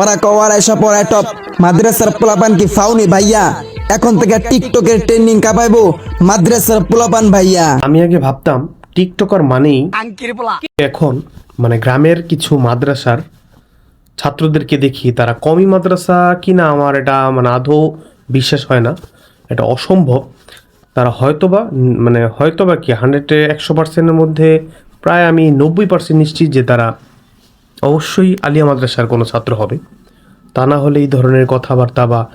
ওরা কওয়ার এসব পড়ায় টপ। মাদ্রাসার পোলাপান কি ফাউনি ভাইয়া? এখন থেকে টিকটকের ট্রেন্ডিং কাপাইবো। মাদ্রাসার পোলাপান ভাইয়া। আমি আগে ভাবতাম টিকটকার মানেই এখন মানে গ্রামের কিছু মাদ্রাসার ছাত্রদেরকে দেখি তারা কমই মাদ্রাসা কিনা আমার এটা মানে আদৌ বিশ্বাস হয় না এটা অসম্ভব। তারা হয়তোবা মানে হয়তোবা কি হান্ড্রেডে একশো পার্সেন্টের মধ্যে প্রায় আমি নব্বই পার্সেন্ট নিশ্চিত যে তারা অবশ্যই আলিয়া মাদ্রাসার কোনো ছাত্র হবে। তা না হলে এই ধরনের কথাবার্তা বা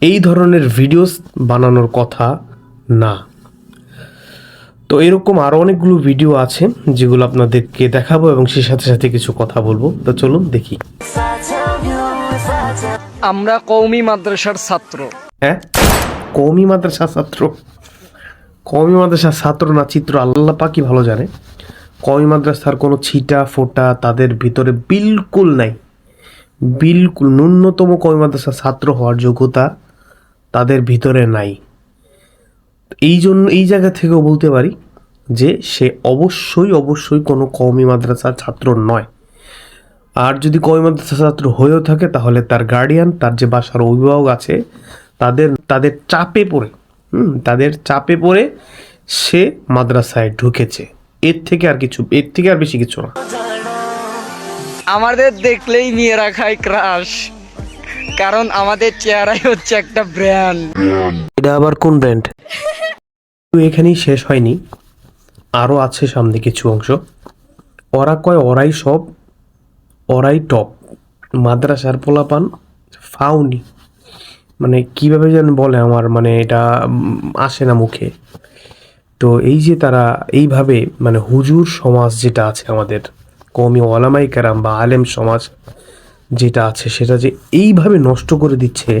এই ধরনের ভিডিওস বানানোর কথা না। তো এরকম আরও অনেকগুলো ভিডিও আছে যেগুলো আপনাদেরকে দেখাবো এবং সে সাথে সাথে কিছু কথা বলব। তো চলুন দেখি। আমরা কৌমি মাদ্রাসার ছাত্র। হ্যাঁ? কৌমি মাদ্রাসার ছাত্র? কৌমি মাদ্রাসার ছাত্র না চিত্র আল্লাহ পাকি ভালো জানে। কৌমি মাদ্রাসার কোনো ছিটা ফোটা তাদের ভিতরে বিলকুল নাই। বিলকুল ন্যূনতম কৌমি মাদ্রাসার ছাত্র হওয়ার যোগ্যতা তাদের ভিতরে নাই। এই জন্য, এই জায়গা থেকেও বলতে পারি যে সে অবশ্যই অবশ্যই কোনো কওমি মাদ্রাসার ছাত্র নয়। আর যদি কওমি মাদ্রাসা ছাত্র হয়েও থাকে, তাহলে তার গার্ডিয়ান তার যে বাসার অভিভাবক আছে, তাদের তাদের চাপে পড়ে, হুম, তাদের চাপে পড়ে সে মাদ্রাসায় ঢুকেছে। এর থেকে আর কিছু এর থেকে আর বেশি কিছু না। আমাদের দেখলেই মেয়েরা খায় ক্রাশ কারণ আমাদের চেহারাই হচ্ছে একটা ব্র্যান্ড এটা আবার কোন ব্র্যান্ড তো এখানেই শেষ হয়নি আরও আছে সামনে কিছু অংশ। ওরা কয় ওরাই সব ওরাই টপ মাদ্রাসার পোলাপান ফাউনি মানে কীভাবে যেন বলে আমার মানে এটা আসে না মুখে। তো এই যে তারা এইভাবে মানে হুজুর সমাজ যেটা আছে আমাদের কমি ওলামাই কারাম বা আলেম সমাজ যেটা আছে, সেটা যে এইভাবে নষ্ট করে দিচ্ছে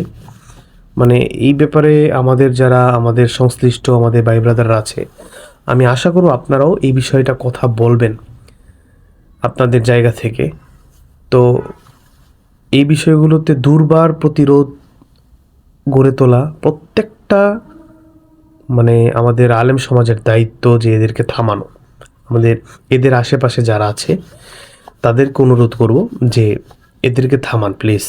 মানে এই ব্যাপারে আমাদের যারা, আমাদের সংশ্লিষ্ট, আমাদের ভাই ব্রাদাররা আছে, আমি আশা করব আপনারাও এই বিষয়টা কথা বলবেন আপনাদের জায়গা থেকে। তো এই বিষয়গুলোতে দুর্বার প্রতিরোধ গড়ে তোলা প্রত্যেকটা মানে আমাদের আলেম সমাজের দায়িত্ব যে এদেরকে থামানো। আমাদের এদের আশেপাশে যারা আছে তাদেরকে অনুরোধ করব যে এদেরকে থামান প্লিজ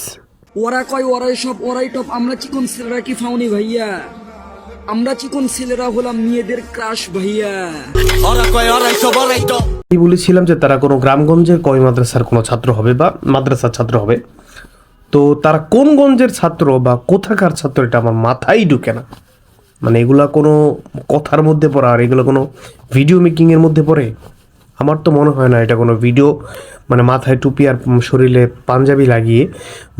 ওরা কয় ওরাই সব ওরাই টপ আমরা চিকন ছেলেরা কি ফাউনি ভাইয়া? আমরা চিকন ছেলেরা হলাম মেয়েদের ক্রাশ ভাইয়া। ওরা কয় ওরাই সব ওরাই টপ আমি বলেছিলাম যে তারা কোনো গ্রামগঞ্জের কয় মাদ্রাসার কোনো ছাত্র হবে বা মাদ্রাসার ছাত্র হবে। তো তারা কোন গঞ্জের ছাত্র বা কোথাকার ছাত্র এটা আমার মাথায় ঢুকে না। মানে এগুলা কোনো কথার মধ্যে পড়ে আর এগুলো কোনো ভিডিও মেকিংয়ের মধ্যে পড়ে? আমার তো মনে হয় না এটা কোনো ভিডিও মানে মাথায় টুপি আর শরীরে পাঞ্জাবি লাগিয়ে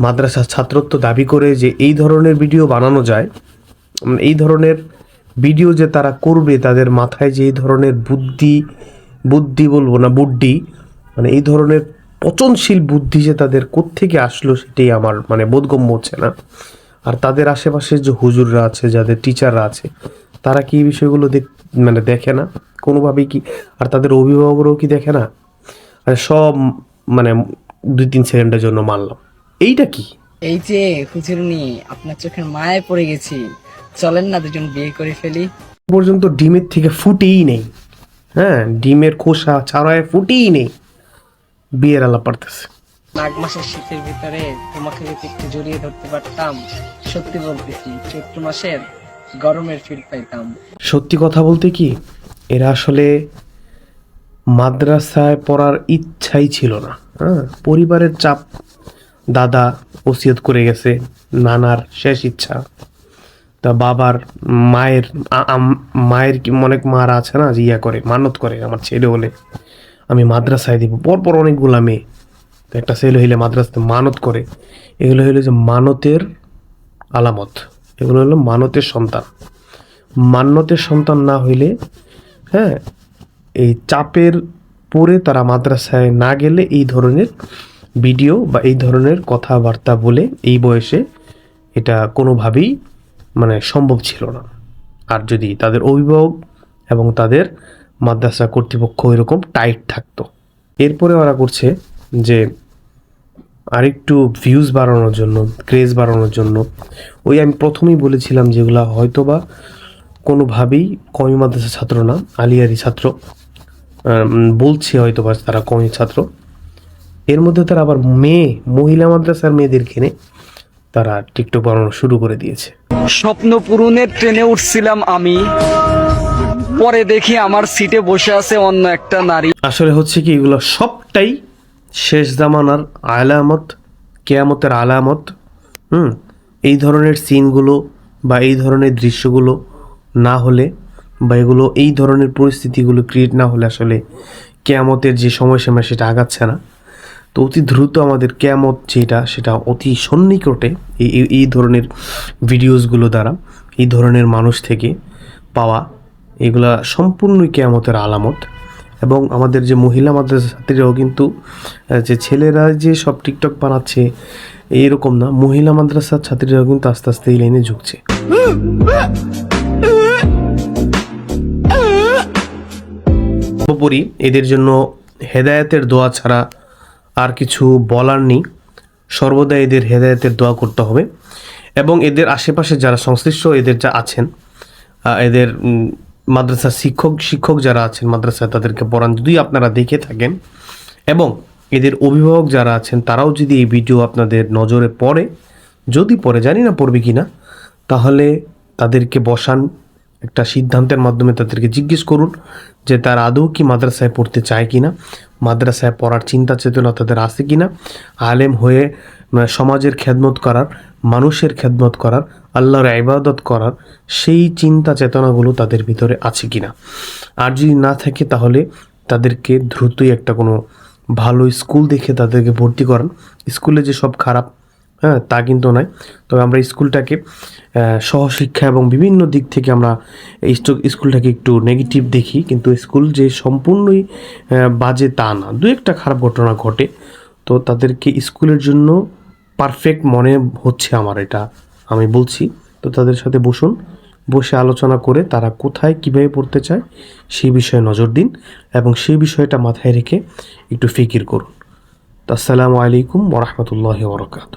মাদ্রাসার ছাত্রত্ব দাবি করে যে এই ধরনের ভিডিও বানানো যায়। উম, এই ধরনের ভিডিও যে তারা করবে তাদের মাথায় যে এই ধরনের বুদ্ধি বুদ্ধি বলব না বুদ্ধি মানে এই ধরনের পচনশীল বুদ্ধি যে তাদের কোত্থেকে আসলো সেটাই আমার মানে বোধগম্য হচ্ছে না। আর তাদের আশেপাশে যে হুজুররা আছে যাদের টিচাররা আছে তারা কি এই বিষয়গুলো দেখ মানে দেখে না? কোনোভাবেই কি আর তাদের অভিভাবকরাও কি দেখে না? আর সব মানে দুই তিন সেকেন্ডের জন্য মানলাম এইটা কি? এই যে হুজুরনি আপনার চোখের মায়ে পড়ে গেছি। চলেন না দুজন বিয়ে করে ফেলি। পর্যন্ত ডিমের থেকে ফুটেই নেই। হ্যাঁ ডিমের খোসা ছাড়ায় ফুটেই নেই। বিয়ের আলাপ পারতেছে মাঘ মাসের শীতের ভিতরে তোমাকে যদি একটু জড়িয়ে ধরতে পারতাম, সত্যি বলতেছি, চৈত্র মাসের গরমের ফিল পাইতাম। সত্যি কথা বলতে কি, এরা আসলে মাদ্রাসায় পড়ার ইচ্ছাই ছিল না হ্যাঁ? পরিবারের চাপ দাদা ওসিয়ত করে গেছে, নানার শেষ ইচ্ছা। তা বাবার মায়ের মায়ের কি অনেক মারা আছে না যে ইয়া করে, মানত করে, আমার ছেলে হলে আমি মাদ্রাসায় দিব। পরপর অনেকগুলা মেয়ে। তো একটা ছেলে হইলে মাদ্রাসাতে মানত করে, এগুলো হইল যে মানতের আলামত, এগুলো হলো মানতের সন্তান। মান্যতের সন্তান না হইলে হ্যাঁ এই চাপের পরে তারা মাদ্রাসায় না গেলে এই ধরনের ভিডিও বা এই ধরনের কথাবার্তা বলে এই বয়সে এটা কোনোভাবেই মানে সম্ভব ছিল না। আর যদি তাদের অভিভাবক এবং তাদের মাদ্রাসা কর্তৃপক্ষ এরকম টাইট থাকতো। এরপরে ওরা করছে যে আরেকটু ভিউজ বাড়ানোর জন্য ক্রেজ বাড়ানোর জন্য ওই আমি প্রথমেই বলেছিলাম যেগুলা হয়তোবা কোনোভাবেই কমি মাদ্রাসা ছাত্র না আলিয়ারি ছাত্র। বলছে হয়তো বা তারা কমি ছাত্র। এর মধ্যে তারা আবার মেয়ে মহিলা মাদ্রাসার মেয়েদের কিনে তারা টিকটক বানানো শুরু করে দিয়েছে। স্বপ্ন পূরণের ট্রেনে উঠছিলাম আমি। পরে দেখি আমার সিটে বসে আছে অন্য একটা নারী। আসলে হচ্ছে কি এগুলো সবটাই শেষ জামানার আলামত, কেয়ামতের আলামত, হুম, এই ধরনের সিনগুলো বা এই ধরনের দৃশ্যগুলো না হলে বা এগুলো, এই ধরনের পরিস্থিতিগুলো ক্রিয়েট না হলে আসলে কেয়ামতের যে সময়সীমা সেটা আগাচ্ছে না। তো অতি দ্রুত আমাদের কেয়ামত যেটা, সেটা অতি সন্নিকটে এই, এই- ধরনের ভিডিওসগুলো দ্বারা, এই ধরনের মানুষ থেকে পাওয়া এগুলা সম্পূর্ণই কেয়ামতের আলামত। এবং আমাদের যে মহিলা মাদ্রাসা ছাত্রীরাও কিন্তু যে ছেলেরা যে সব টিকটক বানাচ্ছে এরকম না, মহিলা মাদ্রাসার ছাত্রীরাও কিন্তু আস্তে আস্তে এই লাইনে ঝুঁকছে। এদের জন্য হেদায়েতের দোয়া ছাড়া আর কিছু বলার নেই। সর্বদা এদের হেদায়েতের দোয়া করতে হবে। এবং এদের আশেপাশে যারা সংশ্লিষ্ট এদের যা আছেন এদের উম, মাদ্রাসার শিক্ষক শিক্ষক যারা আছেন মাদ্রাসায় তাদেরকে পড়ান। যদি আপনারা দেখে থাকেন এবং এদের অভিভাবক যারা আছেন তারাও যদি এই ভিডিও আপনাদের নজরে পড়ে যদি পড়ে জানি না পড়বে কি না তাহলে তাদেরকে বসান। একটা সিদ্ধান্তের মাধ্যমে তাদেরকে জিজ্ঞেস করুন যে তারা আদৌ কি মাদ্রাসায় পড়তে চায় কি না মাদ্রাসায় পড়ার চিন্তা চেতনা তাদের আছে কিনা। আলেম হয়ে সমাজের খেদমত করার, মানুষের খেদমত করার, আল্লাহর ইবাদত করার সেই চিন্তা চেতনাগুলো তাদের ভিতরে আছে কি না আর যদি না থাকে তাহলে তাদেরকে দ্রুতই একটা কোনো ভালো স্কুল দেখে তাদেরকে ভর্তি করান। স্কুলে যে সব খারাপ হ্যাঁ তা কিন্তু নয়। তবে আমরা স্কুলটাকে সহশিক্ষা এবং বিভিন্ন দিক থেকে আমরা এই স্কুলটাকে একটু নেগেটিভ দেখি। কিন্তু স্কুল যে সম্পূর্ণই বাজে তা না। দু একটা খারাপ ঘটনা ঘটে। তো তাদেরকে স্কুলের জন্য পারফেক্ট মনে হচ্ছে আমার এটা আমি বলছি। তো তাদের সাথে বসুন, বসে আলোচনা করে তারা কোথায় কীভাবে পড়তে চায় সেই বিষয়ে নজর দিন এবং সেই বিষয়টা মাথায় রেখে একটু ফিকির করুন। আসসালামু আলাইকুম ওরহমতুল্লাহ বরকাত